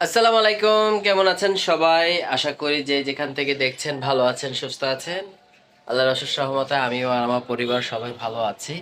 আসসালামু আলাইকুম কেমন আছেন সবাই? আশা করি যে যেখান থেকে দেখছেন ভালো আছেন, সুস্থ আছেন। আল্লাহর অশেষ সহমতে আমিও আর আমার পরিবার সবাই ভালো আছি।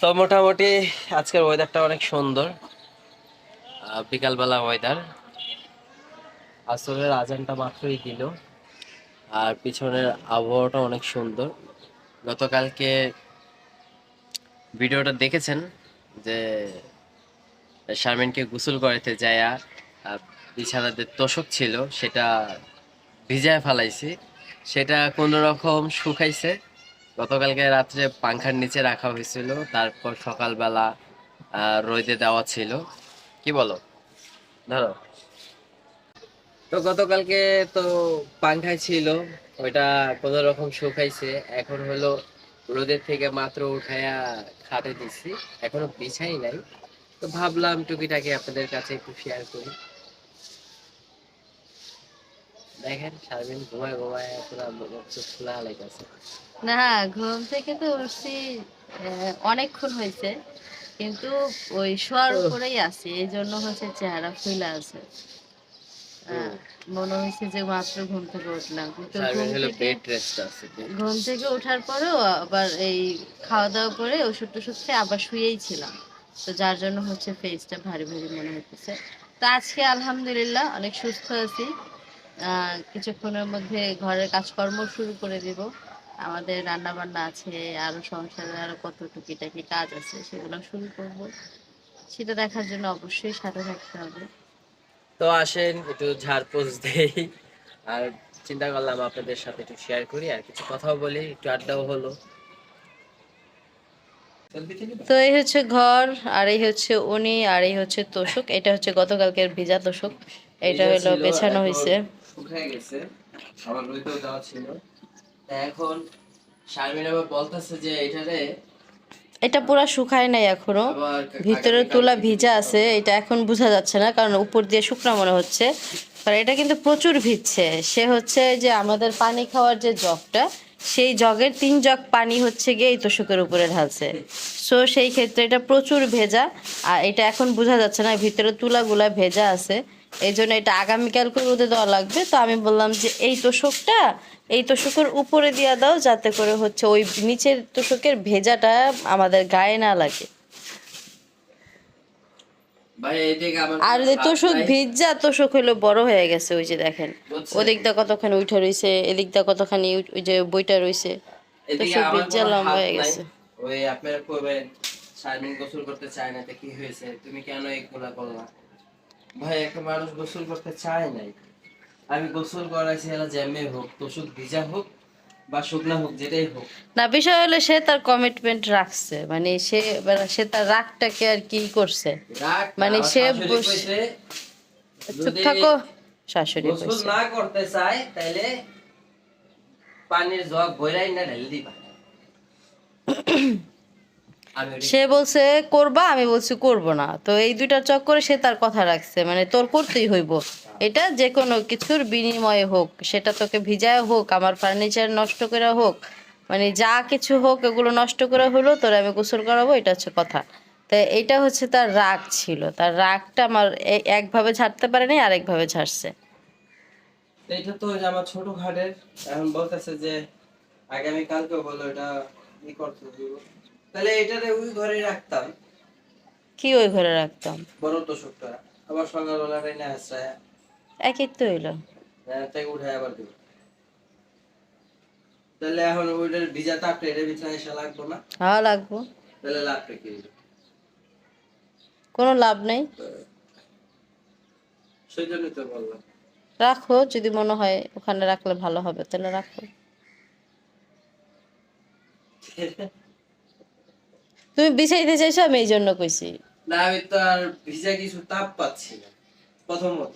তো মোটামুটি আজকের ওয়েদারটা অনেক সুন্দর। বিকালবেলা ওয়েদার আসরের আজানটা মাত্রই দিল। আর পিছনের আবহাওয়াটা অনেক সুন্দর। গতকালকে ভিডিওটা দেখেছেন যে শারমিনকে গোসল করাতে যায়া বিছানাতে তোষক ছিল, সেটা ভিজায় ফেলাইছি। সেটা কোনো রকম শুকাইছে। গতকালকে রাত্রে পাংখার নিচে রাখা হয়েছিল, তারপর সকালবেলা রোদে দেওয়া ছিল। কি বলো? ধরো। তো গতকালকে তো পাংখায় ছিল, ওইটা কোনো রকম শুকাইছে। এখন হলো রোদের থেকে মাত্র উঠায়া খাটে দিছি। এখনও বিছাই নাই। তো ভাবলাম টুকিটাকে আপনাদের কাছে একটু শেয়ার করি। দেখেন সারাদিন ঘুমায় ঘুমায় পুরো খোলা না ঘুম থেকে তো উঠছি অনেকক্ষণ হয়েছে কিন্তু ওই শোয়ার উপরেই আছি এই জন্য হচ্ছে চেহারা ফুলে আছে। মনে হয়েছে যে মাত্র ঘুম থেকে উঠলাম কিন্তু ঘুম থেকে ওঠার পরেও আবার এই খাওয়া দাওয়া করে ওষুধ টষুধ খেয়ে আবার শুয়েই ছিলাম। তো যার জন্য হচ্ছে ফেসটা ভারী ভারী মনে হচ্ছে তো আজকে আলহামদুলিল্লাহ অনেক সুস্থ আছি। কিছুক্ষণের মধ্যে ঘরের কাজকর্ম শুরু করে দিব। আমাদের রান্না বান্না আছে, আরও সংসারে আরও কত টুকিটাকি কাজ আছে সেগুলো শুরু করব। সেটা দেখার জন্য অবশ্যই সাথে থাকতে হবে। তো আসেন, একটু ঝাড়পোষ দেই। আর চিন্তা করলাম আপনাদের সাথে একটু শেয়ার করি, আর কিছু কথাও বলি, একটু আড্ডাও হলো। তো এই হচ্ছে ঘর আর এই হচ্ছে উনি আর এই হচ্ছে তোষক। এটা হচ্ছে গতকালকের ভিজা তোষক। এটা হলো বেছানো হয়েছে শুকায় গেছে। আবার রোদেও দেওয়া ছিল। এখন শারমিন আবার বলতেছে যে এটারে এটা পুরো শুকায় নাই এখনও। ভিতরে তুলা ভিজা আছে। এটা এখন বোঝা যাচ্ছে না কারণ উপর দিয়ে শুকনা মনে হচ্ছে। কারণ এটা কিন্তু প্রচুর ভিজছে। সে হচ্ছে যে আমাদের পানি খাওয়ার যে জগটা সেই জগের তিন জগ পানি হচ্ছে গিয়ে এই তোষকের উপরে ঢালছে। সো সেই ক্ষেত্রে এটা প্রচুর ভেজা, আর এটা এখন বোঝা যাচ্ছে না, ভিতরে তুলাগুলা ভেজা আছে। এই জন্য এটা আগামীকাল করে রোদে দেওয়া লাগবে। তো আমি বললাম যে এই তোষকটা, এই তোষকের উপরে দিয়ে দাও, যাতে করে হচ্ছে ওই নিচের তোষকের ভেজাটা আমাদের গায়ে না লাগে। আর তোষক। ভিজা তোষক হলো বড় হয়ে গেছে ওই যে দেখেন? ওদিকটা কতখানি উঠে রইছে এদিকটা কতখানি ওই যে বইটা এদিকে তোষক ভিজা লম্বা হয়ে গেছে। ওই আপনারা গোসল করতে চায় না কি হয়েছে? তুমি কেন এগুলা করলা? ভাই একটা মানুষ গোসল করতে চায় নাই। আমি গোসল করাইছি এলা জ্যামে হোক তোষক ভিজা হোক বা শুকনা হোক যেটাই হোক। না বিষয় হলো সে তার কমিটমেন্ট রাখছে। মানে সে মানে সে তার রাগটাকে আর কি করছে। মানে সে চুপ থাকো শাশুড়ি কইছে। না করতে চায় তাইলে পানির জগ বইরাই না ঢেলে দিবা। সে বলছে করবা? আমি বলছি করব না। তো এই দুইটার চক্করে সে তার কথা রাখছে। মানে তোর করতেই হইব। এটা যে কোনো কিছুর বিনিময়ে হোক সেটা তোকে ভিজায় হোক আমার ফার্নিচার নষ্ট করে হোক মানে যা কিছু হোক এগুলো নষ্ট করে হলো তোর আমি গোসল করাবো এটা হচ্ছে কথা। তো এটা হচ্ছে তার রাগ ছিল। তার রাগটা আমার একভাবে ছাড়তে পারে নাই আরেকভাবে ছাড়ছে এটা তো আমার ছোট ঘাটের এখন বলতেছে যে আগামী কালকে বলো এটা ই করতে দিব। তাহলে এটারে ওই ঘরে রাখতাম। কি ওই ঘরে রাখতাম? বড় তো শুকটা আবার সকালবেলা একই তো হইল। তাই উঠে আবার দিব। তাহলে এখন ওইটার ভিজা তাপটা বিছানায় এসে লাগবো না? ভালো লাগবো। তাহলে লাভটা কি কোনো লাভ নেই। সেই জন্যই তো বললাম। রাখো যদি মনে হয় ওখানে রাখলে ভালো হবে তাহলে রাখো। তুমি বিছাইতে চাইছো আমি এই জন্য কইছি। না আমি তো আর ভিজা কিছু তাপ পাচ্ছি না প্রথমত।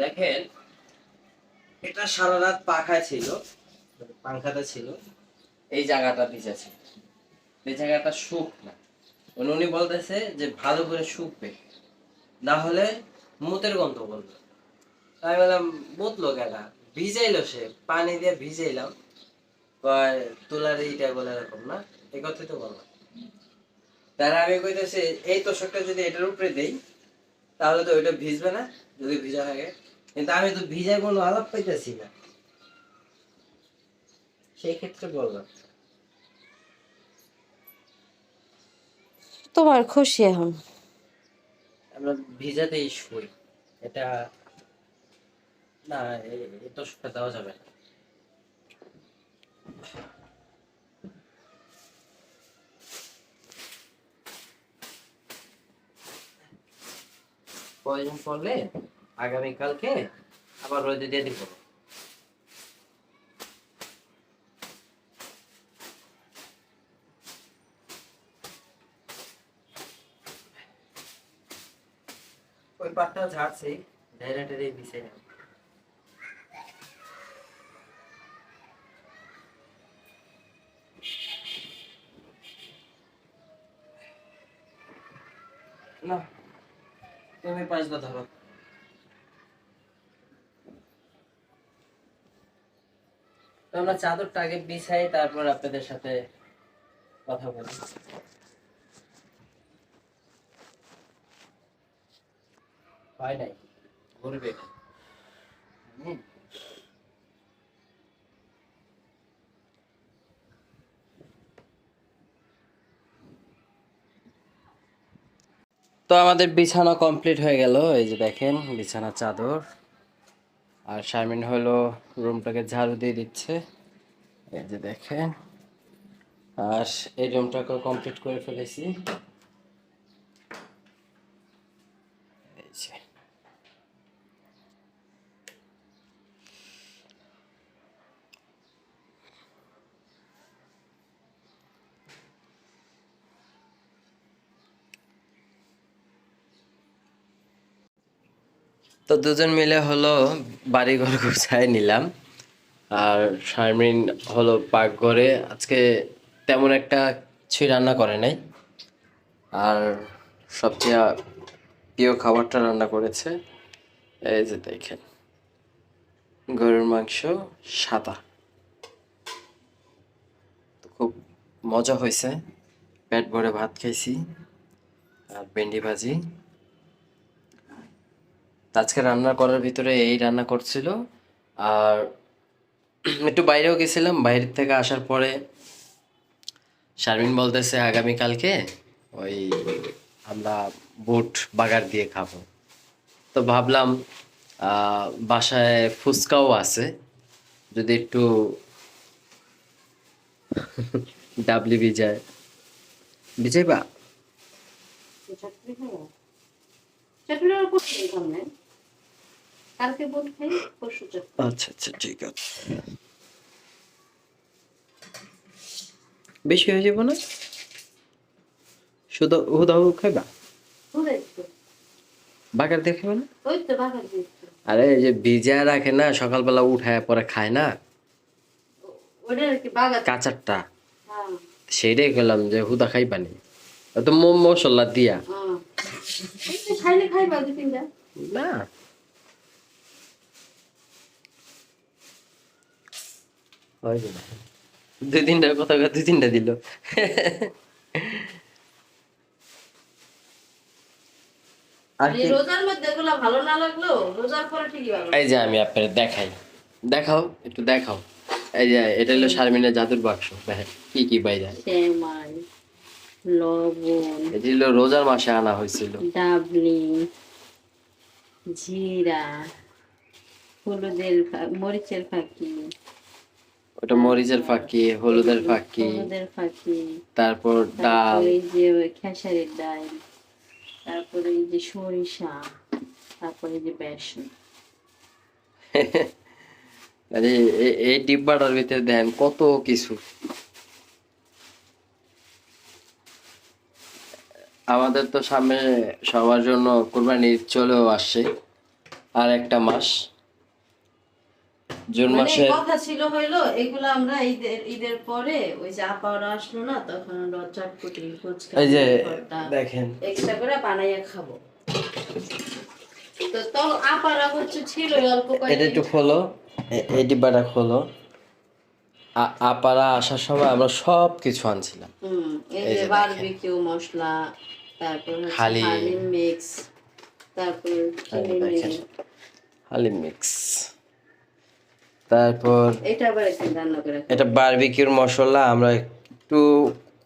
দেখেন, এটা সারা রাত পাখায় ছিল পাংখাটা ছিল। এই জায়গাটা ভিজা ছিল এই জায়গাটা শুক না। মানে উনি বলতেছে যে ভালো করে শুকবে। না হলে মুতের গন্ধ বলবে। আমি বললাম, মুতলো কেন? ভিজাইলো সে। পানি দিয়ে ভিজাইলাম। তুলার এইটা বলে এরকম না? এই কথাই তো বললাম। তারা আমি কইতেছি, এই তোষকটা যদি এটার উপরে দেই, তাহলে তো ওইটা ভিজবে না, যদি ভিজা থাকে। কিন্তু আমি তো ভিজার কোনো আলাপ পাইতেছি না। সেই ক্ষেত্রে বললাম তোমার খুশি এখন? আমরা ভিজাতেই শুই। এটা না এ- এ তো শুকা দেওয়া যাবে না। প্রয়োজন পড়লে আগামীকালকে আবার রোদে দিয়ে দিব। ওই পাটটা ঝাড়ছি ঢেরে ঢেরে বিছাই না না, তুমি পাঁচটা ধরো। তো আমরা চাদরটা আগে বিছাই তারপর আপনাদের সাথে কথা বলি। হয় নাই? ঘুরবে হুম। তো আমাদের বিছানা কমপ্লিট হয়ে গেল এই যে দেখেন বিছানা চাদর। আর শারমিন হলো রুমটাকে ঝাড়ু দিয়ে দিচ্ছে। এই যে দেখেন। আর এই রুমটাকে কমপ্লিট করে ফেলেছি এই যে তো দুজন মিলে হলো বাড়িঘর গুছায় নিলাম। আর শারমিন হলো পাকঘরে। আজকে তেমন একটা কিছুই রান্না করে নাই। আর সবচেয়ে প্রিয় খাবারটা রান্না করেছে, এই যে দেখেন, গরুর মাংস সাদা। খুব মজা হয়েছে। পেট ভরে ভাত খাইছি আর ভেন্ডি ভাজি। আজকে রান্না করার ভিতরে এই রান্না করছিল। আর একটু বাইরেও গেছিলাম, বাইরে থেকে আসার পরে শারমিন বলতেছে আগামীকালকে ওই আমরা বুট বাগার দিয়ে খাব। তো ভাবলাম বাসায় ফুচকাও আছে। যদি একটু ডাবলি ভিজায় ভিজাইবা চাটনি আর করতে দিতাম না কালকে বোট খাই পরশু চাটনি আচ্ছা আচ্ছা ঠিক আছে। বেশি হয়ে যাব না? শুধু খাইবা? বাগার দিয়ে না? আরে এই যে ভিজা রাখে না সকালবেলা উঠায় পরে খায় না? কাঁচারটা? হ্যাঁ। সেইটাই গেলাম যে হুদা খাইবা নি। তো মোম মশলা দিয়া না হয় না দুই তিনটা কথা দুই তিনটা দিল। এই যে আমি আপনাদের দেখাই। দেখাও একটু দেখাও। এই যে এটা হলো শারমিনের জাদুর বাক্স। কি কি বাইরে লবণ এটি হলো রোজার মাসে আনা হয়েছিল। ডাবলি জিরা হলুদের মরিচের ফাঁকি। ওটা মরিচের ফাঁকি হলুদের ফাঁকি হলুদের ফাঁকি তারপর ডাল। এই যে খেসারির ডাল তারপরে এই যে সরিষা তারপরে এই যে বেসন। আরে এই ডিব্বাটার ভিতরে দেন কত কিছু। আমাদের তো সামনে সবার জন্য কোরবানি চলেও আসছে আর একটা মাস। জুন মানে মাসে কথা ছিল হইল এগুলো আমরা ঈদের ঈদের পরে ওই যে আপাওরা আসলো না তখন আমরা চটপটি ফুচকা এই যে দেখেন। এক্সট্রা করে বানাইয়া খাব। তো তো আপারা হচ্ছে ছিল অল্প এটা একটু খোলো। এই ডিব্বাটা খোলো। আপারা আসার সময় আমরা সব কিছু আনছিলাম এই যে বারবিকিউ মশলা তারপর হালিম। মিক্স তারপর হালিম মিক্স তারপর এটা বারবিকিউর মশলা আমরা একটু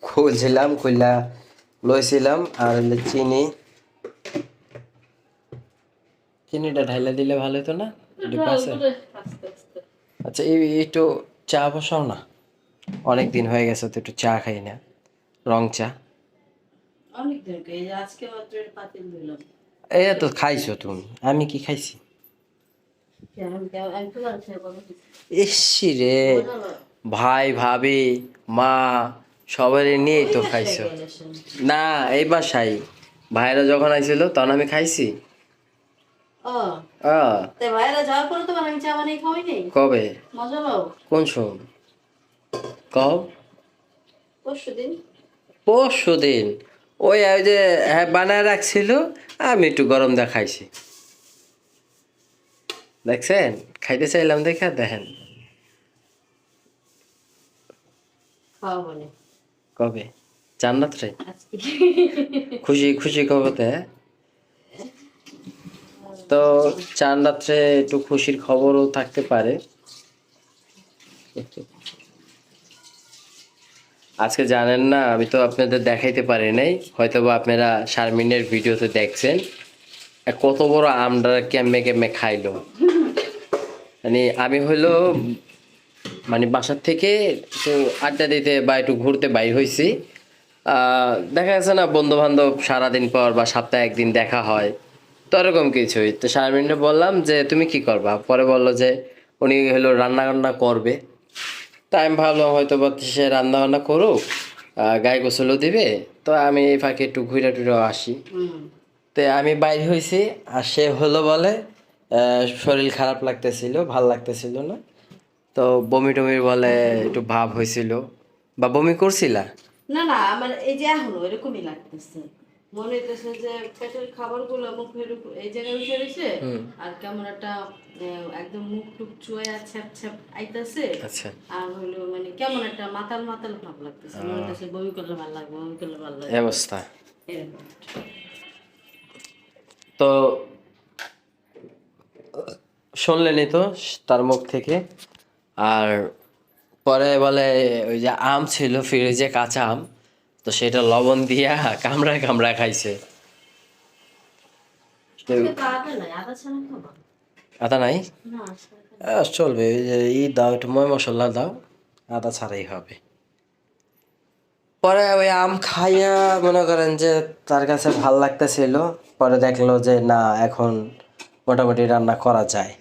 খুলছিলাম খুললা লইছিলাম আর চিনি। চিনিটা ঢাইলা দিলে ভালো হতো না? আস্তে আচ্ছা এই একটু চা বসাও না? অনেক দিন হয়ে গেছে তো একটু চা খাই না। রং চা। এই তো খাইছো তুমি। আমি কি খাইছি? দিছি। ইসি রে ভাই ভাবি মা সবাই নিয়েই তো খাইছো। না এই বাসাই ভাইরা যখন আইছিল তখন আমি খাইছি। কবে? কোন কও। পরশু দিন। ওই যে হ্যাঁ বানায় রাখছিল আমি একটু গরম দা খাইছি দেখছেন? খাইতে চাইলাম দেখা দেখেন। কবে? জান্নাত রে। আজকে। খুশি খুশি খবরতে তো চান রাত্রে একটু খুশির খবরও থাকতে পারে। আজকে জানেন না আমি তো আপনাদের দেখাইতে পারি নাই। হয়তো বা আপনারা শারমিনের ভিডিওতে দেখছেন। কত বড় আমটা কেমনে কেমনে খাইলো। মানে আমি হইল মানে বাসার থেকে একটু আড্ডা দিতে বা একটু ঘুরতে বাইর হয়েছি। দেখা যাচ্ছে না বন্ধু বান্ধব সারাদিন পর বা সপ্তাহে একদিন দেখা হয় তো এরকম কিছুই। তো শারমিনকে বললাম যে তুমি কি করবা? পরে বলল যে উনি হলো রান্না বান্না করবে। তা আমি ভাবলাম হয়তো বা সে রান্না বান্না করুক গায়ে গোসলও দিবে। তো আমি এই ফাঁকে একটু ঘুরে টুরে আসি। তো আমি বাইর হয়েছি আর সে হলো বলে শরীর খারাপ লাগতেছিল ভালো লাগতেছিল না। তো বমি টমি বলে একটু ভাব হয়েছিল। বা বমি করছিলা? না না আমার এই যে এখনও এরকমই লাগতেছে। মনে হইতেছে যে পেটের খাবারগুলো মুখের এই জায়গায় উঠে রয়েছে আর কেমন একটা একদম মুখ টুক চুয়ে ছ্যাপ ছ্যাপ আইতাছে। আচ্ছা। আর হলো মানে কেমন একটা মাতাল মাতাল ভাব লাগতেছে। মনে হইতেছে বমি করলে ভালো লাগবে বমি করলে ভালো লাগবে। অবস্থা। এরকম তো শুনলেনই তো তার মুখ থেকে। আর পরে বলে ওই যে আম ছিল ফ্রিজে কাঁচা আম তো সেটা লবণ দিয়া কামড়ায় কামড়ায় খাইছে। আদা নাই চলবে ই দাও একটু ময় মশলা দাও আদা ছাড়াই হবে। পরে ওই আম খাইয়া মনে করেন যে তার কাছে ভালো লাগতেছিল পরে দেখল যে না এখন মোটামুটি রান্না করা যায়।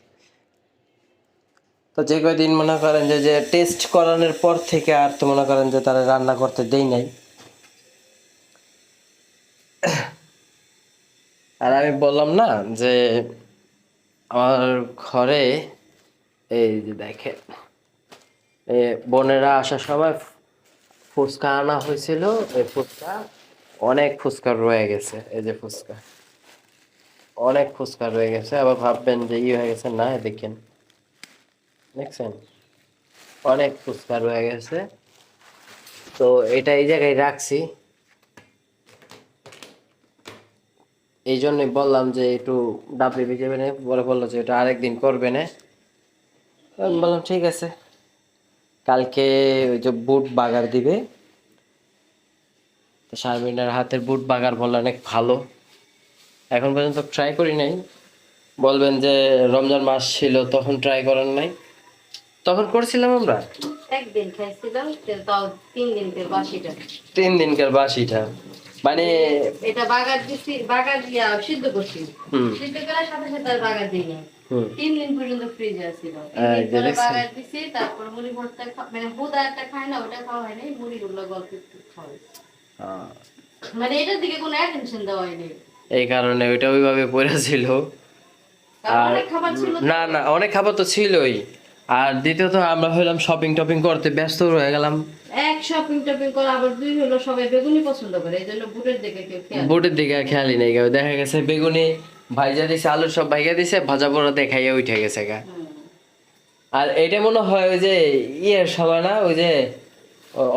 তো যে কয়দিন মনে করেন যে যে টেস্ট করানোর পর থেকে আর তো মনে করেন যে তারা রান্না করতে দেই নাই। আর আমি বললাম না যে, আমার ঘরে, এই যে দেখেন বোনেরা আসার সময় ফুচকা আনা হয়েছিল এই ফুচকা অনেক ফুচকা রয়ে গেছে, এই যে ফুচকা। অনেক ফুচকা রয়ে গেছে, আবার ভাববেন যে ই হয়ে গেছে, না, দেখেন। দেখছেন? অনেক ফুচকা রয়ে গেছে। তো এটা এই জায়গায় রাখছি। এই জন্যই বললাম যে একটু ডাবলি ভিজেবে না পরে বলল যে এটা আরেকদিন করবে না। আমি বললাম, ঠিক আছে। কালকে ওই যে বুট বাগার দিবে। তো শারমিনের হাতের বুট বাগার বললে অনেক ভালো। এখন পর্যন্ত ট্রাই করি নাই। বলবেন যে রমজান মাস ছিল, তখন ট্রাই করেন নাই। তখন করছিলাম আমরা? একদিন খাইছিলাম তাও তিন বাসিটা। তিন দিনকার বাসিটা। মানে এটা বাগার দিছি বাগার দিয়া সিদ্ধ করছি। সিদ্ধ করার সাথে সাথে আর বাগার দিই না তিন দিন পর্যন্ত ফ্রিজে আছিল এই বাগার দিছি তারপর মুড়ি ভর্তা মানে হুদা একটা খায় না ওটা খাওয়া হয় নাই মুড়ি গুলো গল্প একটু খাওয়া আহ, মানে এটার দিকে কোনো অ্যাটেনশন দেওয়া হয়নি এই কারণে ওইটা ওইভাবে পড়ে ছিল। কারণ আর অনেক খাবার না না অনেক খাবার তো ছিলই। আর দ্বিতীয়ত আমরা হইলাম শপিং টপিং করতে ব্যস্ত হয়ে গেলাম। এক শপিং টপিং করা আবার দুই হলো সবাই বেগুনি পছন্দ করে এই জন্য বুটের দিকে কেউ খেয়াল বোটের দিকে খেয়ালই নেই। দেখা গেছে বেগুনি ভাইজা দিছে আলুর সব ভাইজা দিছে ভাজা পোড়া দেখাইয়া উঠে গেছে গা। আর এটা মনে হয় ওই যে ইয়ের সময় না ওই যে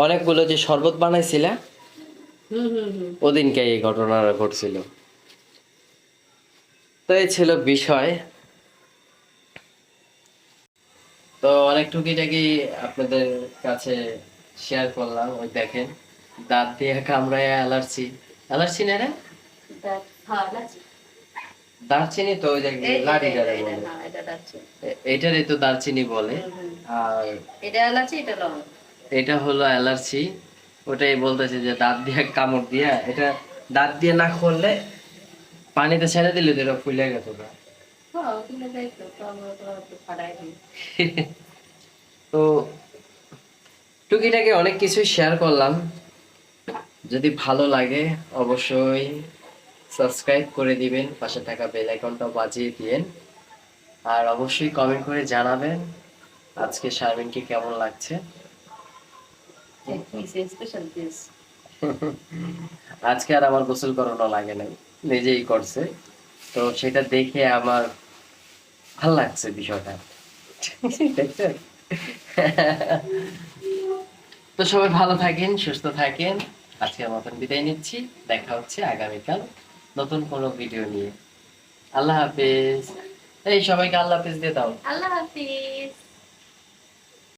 অনেকগুলো যে শরবত বানাইছিলা? ওদিনকে এই ঘটনাটা ঘটছিল। তো এই ছিল বিষয়। তো অনেক টুকিটাকি আপনাদের কাছে শেয়ার করলাম ওই দেখেন দাঁত দিয়ে কামড়ায় অ্যালার্জি। অ্যালার্জি না? রে দারচিনি তো ওই যে লাড়ি ডালে বলে। এটারই তো দারচিনি বলে। আর এটা এলাচি এটা লবণ? এটা হলো অ্যালার্জি। ওটাই বলতেছে যে দাঁত দিয়ে কামড় দিয়া এটা দাঁত দিয়ে না করলে পানিতে ছেড়ে দিলে তো এটা ফুলে গেছে না তো টুকিটাকি অনেক কিছু শেয়ার করলাম। যদি ভালো লাগে, অবশ্যই সাবস্ক্রাইব করে দিবেন, পাশে থাকা বেল আইকনটা বাজিয়ে দিয়েন। আর অবশ্যই কমেন্ট করে জানাবেন, আজকে শারমিনকে কেমন লাগছে। আজকে আর আমার গোসল করানো লাগে নাই, নিজেই করছে। তো সেটা দেখে আমার ভালো লাগছে বিষয়টা। তো সবাই ভালো থাকেন, সুস্থ থাকেন। আজকের মতন বিদায় নিচ্ছি। দেখা হচ্ছে আগামীকাল নতুন কোনো ভিডিও নিয়ে। আল্লাহ হাফিজ। এই সবাইকে আল্লাহ হাফিজ দিয়ে দাও। আল্লাহ হাফিজ।